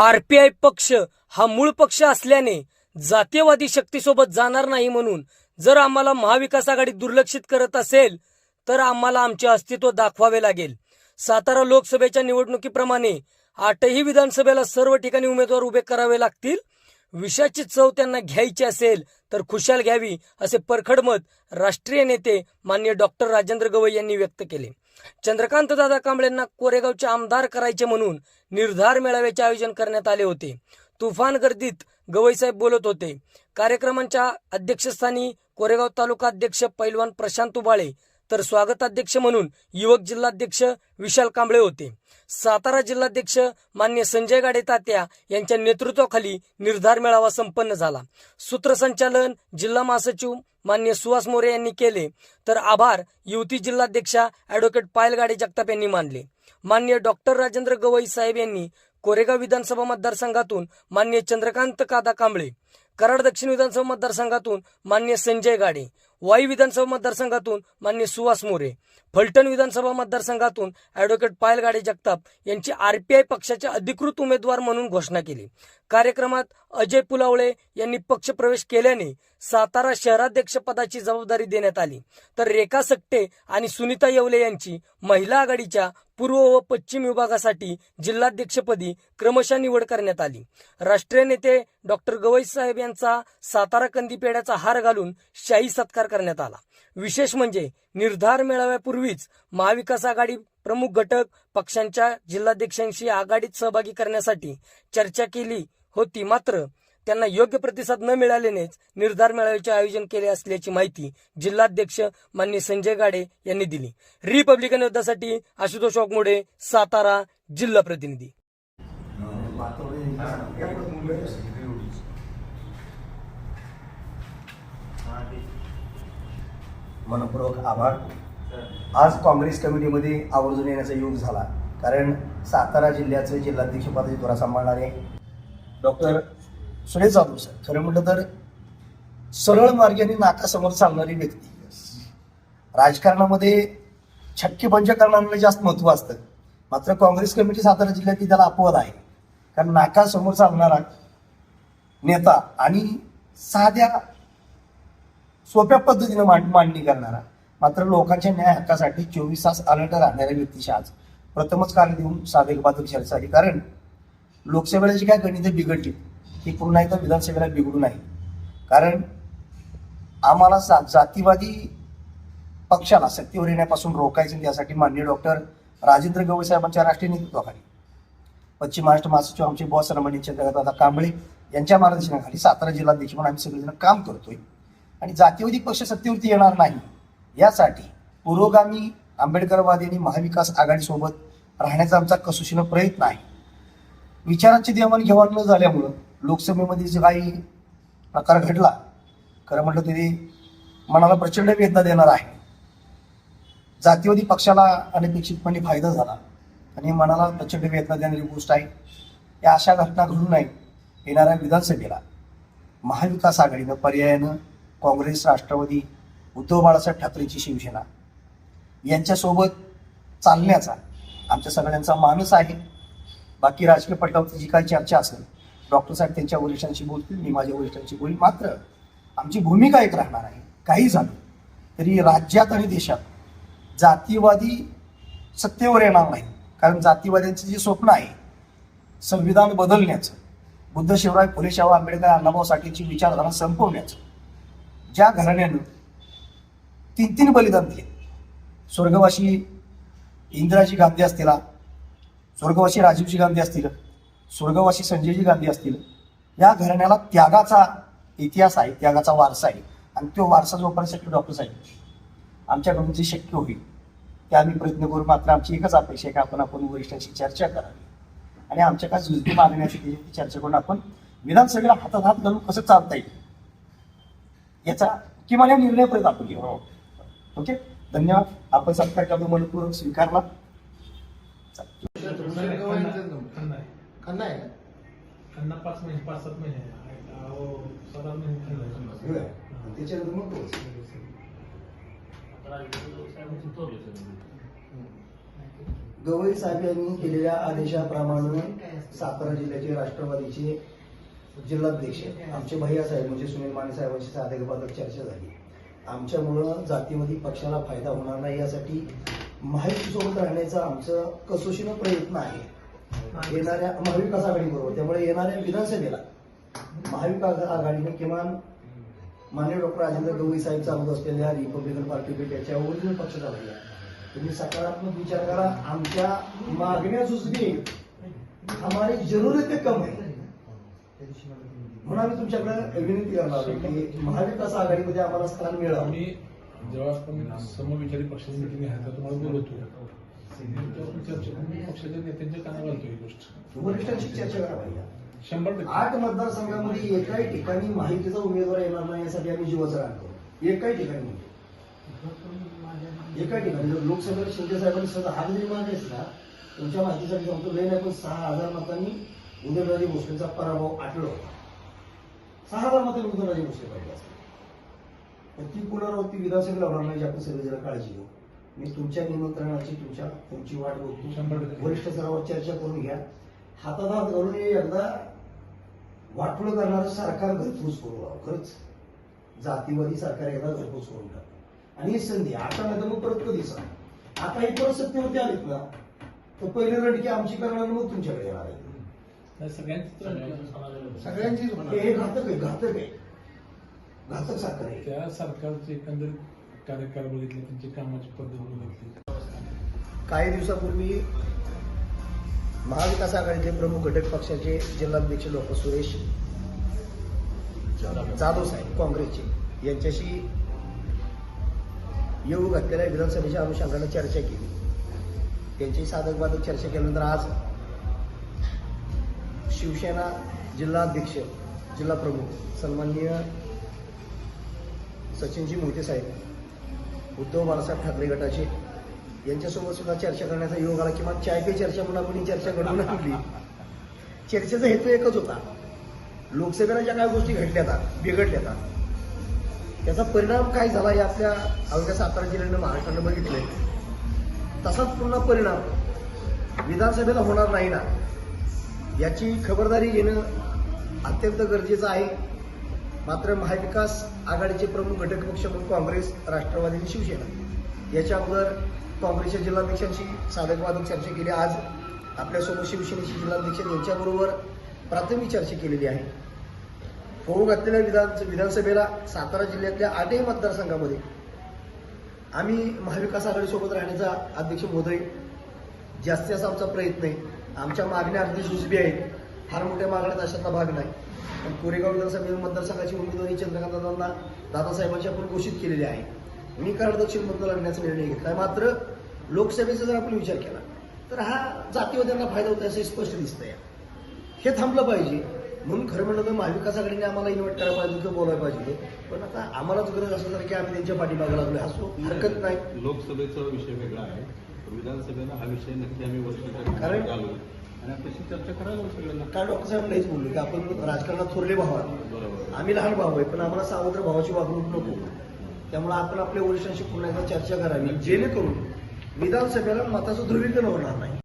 RPI पक्ष हा मूळ पक्ष असल्याने जातीयवादी शक्तीसोबत जाणार नाही म्हणून जर आम्हाला महाविकास आघाडी दुर्लक्षित करत असेल तर आम्हाला आमचे अस्तित्व दाखवावे लागेल. सातारा लोकसभेच्या निवडणुकीप्रमाणे आठही विधानसभेला सर्व ठिकाणी उमेदवार उभे करावे लागतील. विषाची चव त्यांना घ्यायची असेल तर खुशाल घ्यावी असे परखड मत राष्ट्रीय नेते मान्य डॉक्टर राजेंद्र गवई यांनी व्यक्त केले. चंद्रकांत दादा कांबळेंना कोरेगावचे आमदार करायचे म्हणून निर्धार मेळाव्याचे आयोजन करण्यात आले होते. तुफान गर्दीत गवईसाहेब बोलत होते. कार्यक्रमांच्या अध्यक्षस्थानी कोरेगाव तालुका अध्यक्ष पैलवान प्रशांत उबाळे तर स्वागताध्यक्ष म्हणून युवक जिल्हाध्यक्ष विशाल कांबळे होते. सातारा जिल्हाध्यक्ष मान्य संजय गाडे तात्या यांच्या नेतृत्वाखाली निर्धार मेळावा संपन्न झाला. सूत्रसंचालन जिल्हा महासचिव मान्य सुहास मोरे यांनी केले. तर आभार. युवती जिल्हाध्यक्षा ॲडव्होकेट पायल गाडे जगताप यांनी मानले. मान्य डॉक्टर राजेंद्र गवई साहेब यांनी कोरेगाव विधानसभा मतदारसंघातून मान्य चंद्रकांत कादा कांबळे कराड दक्षिण विधानसभा मतदारसंघातून मान्य संजय गाडे वाई विधानसभा मतदारसंघातून मान्य सुहास मोरे फलटण विधानसभा मतदारसंघातून ॲडव्होकेट पायल गाडे जगताप यांची आरपीआय पक्षाचे अधिकृत उमेदवार म्हणून घोषणा केली. कार्यक्रमात अजय पुलावळे यांनी पक्षप्रवेश केल्याने सातारा शहराध्यक्ष पदाची जबाबदारी देण्यात आली. तर रेखा सकटे आणि सुनीता येवले यांची महिला आघाडीच्या पूर्व व पश्चिम विभागासाठी जिल्हाध्यक्षपदी क्रमशः निवड करण्यात आली. राष्ट्रीय नेते डॉक्टर गवई साहेब यांचा सातारा कंदीपेड्याचा हार घालून शाही सत्कार करण्यात आला. विशेष म्हणजे निर्धार मेळाव्यापूर्वीच महाविकास आघाडी प्रमुख घटक पक्षांच्या जिल्हाध्यक्षांशी आघाडीत सहभागी करण्यासाठी चर्चा केली होती. मात्र त्यांना योग्य प्रतिसाद न मिळाल्यानेच निर्धार मेळाव्याचे आयोजन केले असल्याची माहिती जिल्हाध्यक्ष मान्य संजय गाडे यांनी दिली. रिपब्लिकन युद्धासाठी आशुतोष वाघमोडे सातारा जिल्हा प्रतिनिधी. मनपूर्वक आभार. आज काँग्रेस कमिटीमध्ये आवर्जून येण्याचा योग झाला. कारण सातारा जिल्ह्याचे जिल्हाध्यक्षपदाची धोरा सांभाळणारे डॉक्टर सुरेश जाधव सर खरं म्हटलं तर सरळ मार्गाने नाकासमोर चालणारी व्यक्ती. राजकारणामध्ये छक्के पंच जास्त महत्त्व असतं. मात्र काँग्रेस कमिटी सातारा जिल्ह्यातली त्याला अपवाद आहे. कारण नाकासमोर चालणारा नेता आणि साध्या सोप्या पद्धतीनं मांड मांडणी करणारा मात्र लोकांच्या न्याय हक्कासाठी चोवीस तास अलर्ट राहणाऱ्या व्यक्तीशी आज प्रथमच कार्य देऊन साधे बहादूर चर्चेसाठी कारण लोकसभेला जी काय गणितं बिघडली ती पुन्हा एकदा विधानसभेला बिघडू नाही. कारण आम्हाला सा जातीवादी पक्षाला सत्तेवर येण्यापासून रोखायचं त्यासाठी माननीय डॉक्टर राजेंद्र गवई साहेबांच्या राष्ट्रीय नेतृत्वाखाली पश्चिम महाराष्ट्र महासचिव आमचे बॉस रमणी चंद्रकांत कांबळे यांच्या मार्गदर्शनाखाली सातारा जिल्हाध्यक्ष म्हणून आम्ही सगळेजण काम करतोय. आणि जातीवादी पक्ष सत्तेवरती येणार नाही. यासाठी पुरोगामी आंबेडकरवादी आणि महाविकास आघाडीसोबत राहण्याचा आमचा कसोशीनं प्रयत्न आहे. विचारांची देवाणघेवाण न झाल्यामुळं लोकसभेमध्ये जे काही प्रकार घडला खरं म्हटलं तरी मनाला प्रचंड वेदना देणार आहे. जातीवादी पक्षाला अनपेक्षितपणे फायदा झाला आणि मनाला प्रचंड वेदना देणारी गोष्ट आहे. या अशा घटना घडू नाही येणाऱ्या विधानसभेला. महाविकास आघाडीनं पर्यायानं काँग्रेस राष्ट्रवादी उद्धव बाळासाहेब ठाकरेंची शिवसेना यांच्यासोबत चालण्याचा आमच्या सगळ्यांचा मानस आहे. बाकी राजकीय पटलावरती जी काही चर्चा असेल डॉक्टर साहेब त्यांच्या वरिष्ठांशी बोलतील मी माझ्या वरिष्ठांशी बोलील मात्र आमची भूमिका एक राहणार आहे. काही झालं तरी राज्यात आणि देशात जातीवादी सत्तेवर येणार नाही. कारण जातीवाद्यांचं जे स्वप्न आहे संविधान बदलण्याचं बुद्ध शिवराय फुले शाहू आंबेडकर अण्णाभाऊ साठेची विचारधारा संपवण्याचं ज्या घराण्यानं तीन तीन बलिदान दिले. स्वर्गवासी इंदिराजी गांधी असतील स्वर्गवासी राजीवजी गांधी असतील स्वर्गवासी संजयजी गांधी असतील या घराण्याला त्यागाचा इतिहास आहे त्यागाचा वारसा आहे. आणि तो वारसा जोपासण्यासाठी डॉक्टर साहेब आमच्याकडून जे शक्य होईल ते आम्ही प्रयत्न करू. मात्र आमची एकच अपेक्षा आहे की आपण आपण वरिष्ठांशी चर्चा करावी. आणि आमच्या काय जुलती मागण्यासाठी चर्चा करून आपण विधानसभेला हातात हात घालून कसं चालता येईल याचा किमान या निर्णयापर्यंत आपण घेऊ. ओके? धन्यवाद. आपण सत्कार करतो मनपूर्वक स्वीकारला. खन्ना आहे. त्यांना पाच महिने पाच सात महिने अहो, सात आठ महिने खाल्लं. हां. त्याच्यानंतर मग. गवई साहेब यांनी केलेल्या आदेशाप्रमाणे सातारा जिल्ह्याचे राष्ट्रवादीचे जिल्हाध्यक्ष आमचे भैया साहेब म्हणजे सुनील माने साहेबांची साधकबाधक चर्चा झाली. आमच्यामुळं जातीवादी पक्षाला फायदा होणार नाही यासाठी महायुतीसोबत राहण्याचा आमचं कसोशीनं प्रयत्न आहे. येणाऱ्या महाविकास आघाडीबरोबर त्यामुळे येणाऱ्या विधानसभेला महाविकास आघाडीने किमान मान्य डॉक्टर राजेंद्र गवई साहेब चालवत असलेल्या रिपब्लिकन पार्टी याच्या ओरिजिनल पक्षाचा भैया तुम्ही सकारात्मक विचार करा. आमच्या मागण्या सुचली हमारी जरूरत कम आहे. म्हणून आम्ही तुमच्याकडे विनंती करणार आहोत की महाविकास आघाडीमध्ये आम्हाला स्थान मिळावं. जेव्हा आपण समविचारी पक्षाची मिटिंग आहे तर तुम्हाला बोलवतो. चर्चा पक्षाच्या नेत्यांच्या काना घालतो ही गोष्ट. वरिष्ठांशी चर्चा करा भैया शंभर टक्के. आठ मतदारसंघामध्ये एकाही ठिकाणी माहितीचा उमेदवार येणार नाही यासाठी आम्ही जीवाचं राहतो एकाही ठिकाणी नाही. एका ठिकाणी. जर लोकसभेला शिंदे साहेबांनी सगळं हात जरी मारले ना तुमच्या माहितीसाठी सांगतो लय नाही पण सहा हजार मतांनी उदयनराजे भोसलेचा पराभव आटलो सहा हजार मतांनी उदयनराजे भोसले पाहिजे असते. पण ती पुनरावृत्ती विधानसभेला होणार नाही आपण सगळे जरा काळजी घेऊ. मी तुमच्या निमंत्रणाची तुमच्या तुमची वाट शंभर बघतो टक्के. वरिष्ठ स्तरावर चर्चा करून घ्या. हातात हात घालून एकदा वाटोळ करणारं सरकार घरपूस करू खरंच जातीवादी सरकार एकदा घरपूस करून टाक. आणि ही संधी आता नाही तर मग परत कधी सांग? आता ही परत सत्तेवरती आलीत ना तर पहिले रणकी आमची करणार आणि मग तुमच्याकडे येणार आहे सगळ्यांचीच हे घातक आहे घातक आहे. घातक सरकार आहे. त्या सरकारचे एकंदरीत कार्यकाळ बघितले त्यांची कामाची पद्धत बघितली. काही दिवसापूर्वी महाविकास आघाडीचे प्रमुख घटक पक्षाचे जिल्हाध्यक्ष लोक सुरेश जाधव साहेब काँग्रेसचे यांच्याशी येऊ घातलेल्या विधानसभेच्या अनुषंगाने चर्चा केली. त्यांची साधक बाधक चर्चा केल्यानंतर आज शिवसेना जिल्हाध्यक्ष जिल्हा प्रमुख सन्माननीय सचिनजी मोहिते साहेब उद्धव बाळासाहेब ठाकरे गटाचे. यांच्यासोबत सुद्धा चर्चा करण्याचा योग आला. किंवा चाय पे चर्चा म्हणून आपण चर्चा घडवून आणली चर्चेचा हेतू एकच होता. लोकसभेला ज्या काही गोष्टी घडल्या आहेत, बिघडल्या आहेत, त्याचा परिणाम काय झाला हे आपल्या अवघ्या सातारा जिल्ह्यानं महाराष्ट्रानं बघितलंय. तसाच पुन्हा परिणाम विधानसभेला होणार नाही ना याची खबरदारी घेणं अत्यंत गरजेचं आहे. मात्र महाविकास आघाडीचे प्रमुख घटक पक्ष म्हणून काँग्रेस राष्ट्रवादी आणि शिवसेना. याच्या अगोदर काँग्रेसच्या जिल्हाध्यक्षांशी साधकवादक चर्चा केली. आज आपल्यासोबत शिवसेनेचे जिल्हाध्यक्ष यांच्याबरोबर प्राथमिक चर्चा केलेली आहे. होऊ घातलेल्या विधान विधानसभेला सातारा जिल्ह्यातल्या आठही मतदारसंघामध्ये आम्ही महाविकास आघाडीसोबत राहण्याचा अध्यक्ष मोदय जास्तीत जास्त आमचा प्रयत्न आहे. आमच्या मागण्या अगदी सुजबी आहेत. फार मोठ्या मागण्यात अशातला भाग नाही. पण कोरेगाव विधानसभा मतदारसंघाची उमेदवारी चंद्रकांत दादांना दादासाहेबांची आपण घोषित केलेली आहे. मी कराड दक्षिण मधून लढण्याचा निर्णय घेतलाय. मात्र लोकसभेचा जर आपण विचार केला तर हा जातीवाद्यांना फायदा होतो असं स्पष्ट दिसतंय. हे थांबलं पाहिजे. म्हणून खरं म्हणलं तर महाविकास आघाडीने आम्हाला इन्व्हाइट करायला पाहिजे किंवा बोलायला पाहिजे पण आता आम्हालाच गरज असं तर की आम्ही त्यांच्या पाठीमागे लागलो असो हरकत नाही. लोकसभेचा विषय वेगळा आहे. विधानसभेला हा विषय नक्की आम्ही कारण- तशी चर्चा करायला सगळ्यांना. काय डॉक्टर साहेब नाहीच बोललो की आपण राजकारणात थोरले भाव आहोत. बरोबर. आम्ही लहान भाऊ आहे पण आम्हाला सावत्र भावाची वागणूक नको. त्यामुळे आपण आपल्या वरिष्ठांशी पुन्हा एकदा चर्चा करावी. जेणेकरून विधानसभेला मताचं ध्रुवीकरण होणार नाही.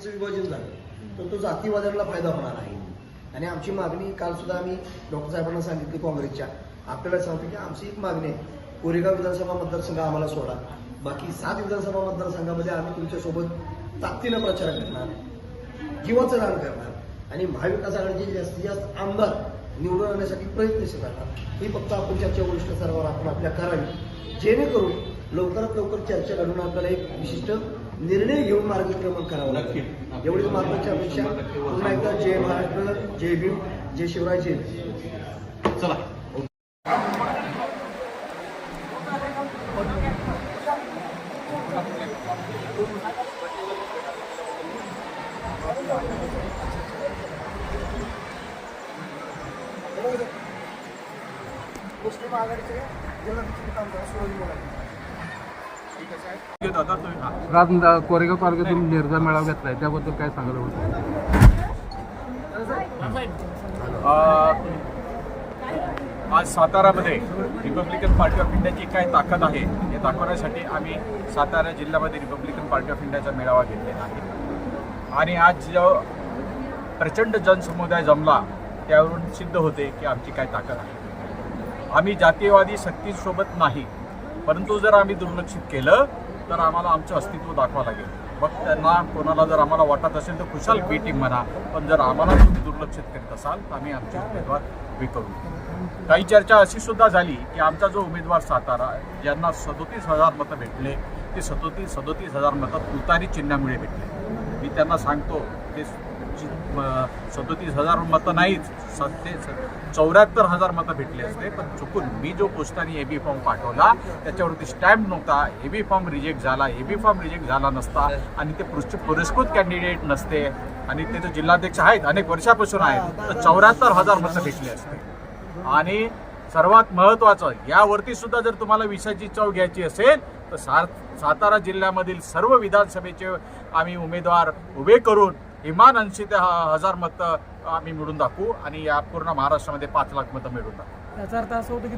महाराष्ट्राचं विभाजन झालं तर तो जातीवाद्यांना फायदा होणार आहे आणि आमची मागणी काल सुद्धा आम्ही डॉक्टर साहेबांना सांगितली काँग्रेसच्या. आपल्याला सांगतो की आमची एक मागणी आहे. कोरेगाव विधानसभा मतदारसंघ आम्हाला सोडा. बाकी सात विधानसभा मतदारसंघामध्ये आम्ही तुमच्यासोबत ताकदीनं प्रचार करणार जीवाचं दान करणार. आणि महाविकास आघाडीचे जास्तीत जास्त आमदार निवडून आणण्यासाठी प्रयत्नशील राहणार. ही फक्त आपण चर्चा वरिष्ठ स्तरावर आपण आपल्या करावी जेणेकरून लवकरात लवकर चर्चा घडून आपल्याला एक विशिष्ट निर्णय घेऊन मार्गक्रमण करावं. लागेल एवढीच महत्वाची अपेक्षा पुन्हा एकदा जय महाराष्ट्र जय भीम जय शिवराय जय. चला मुस्लिम आघाडीचे जिल्हाध्यक्ष आमदार सुरज मोलाने आज कोरेगाव तालुक्यातून निर्जा मेळावा घेतलाय. त्याबद्दल काय सांगायला होतं आज सातारामध्ये रिपब्लिकन पार्टी ऑफ इंडियाची काय ताकद आहे हे दाखवण्यासाठी आम्ही सातारा जिल्ह्यामध्ये रिपब्लिकन पार्टी ऑफ इंडियाचा मेळावा घेतलेला आहे. आणि आज जो प्रचंड जनसमुदाय जमला त्यावरून सिद्ध होते की आमची काय ताकद आहे. आम्ही जातीयवादी सक्तीसोबत नाही परंतु जर आम्ही दुर्लक्षित केलं तर आम्हाला आमचं अस्तित्व दाखवावं लागेल. मग त्यांना कोणाला जर आम्हाला वाटत असेल तर खुशाल बी टीम म्हणा. पण जर आम्हाला तुम्ही दुर्लक्षित करीत असाल तर आम्ही आमचे उमेदवार विकवू काही चर्चा अशी सुद्धा झाली की आमचा जो उमेदवार सातारा ज्यांना सदोतीस हजार मतं भेटले ते सदोतीस सदोतीस हजार मतं उतारी चिन्हामुळे भेटले. मी त्यांना सांगतो ते सदोतीस हजार मतं नाहीच सत्ते चौऱ्याहत्तर हजार मतं भेटले असते पण चुकून मी जो पोस्टाने ए बी फॉर्म पाठवला त्याच्यावरती स्टॅम्प नव्हता ए बी फॉर्म रिजेक्ट झाला ए बी फॉर्म रिजेक्ट झाला नसता आणि ते पुरस्- पुरस्कृत कॅन्डिडेट नसते आणि ते जो जिल्हाध्यक्ष आहेत अनेक वर्षापासून आहेत तर चौऱ्याहत्तर हजार मतं भेटले असते. आणि सर्वात महत्त्वाचं यावरती सुद्धा जर तुम्हाला विषयाची चव घ्यायची असेल तर सार सातारा जिल्ह्यामधील सर्व विधानसभेचे आम्ही उमेदवार उभे करून किमान ऐंशी ते हजार मतं आम्ही मिळून दाखवू आणि या पूर्ण महाराष्ट्रामध्ये पाच लाख मतं मिळून दाखवू. याचा अर्थ असं होतो की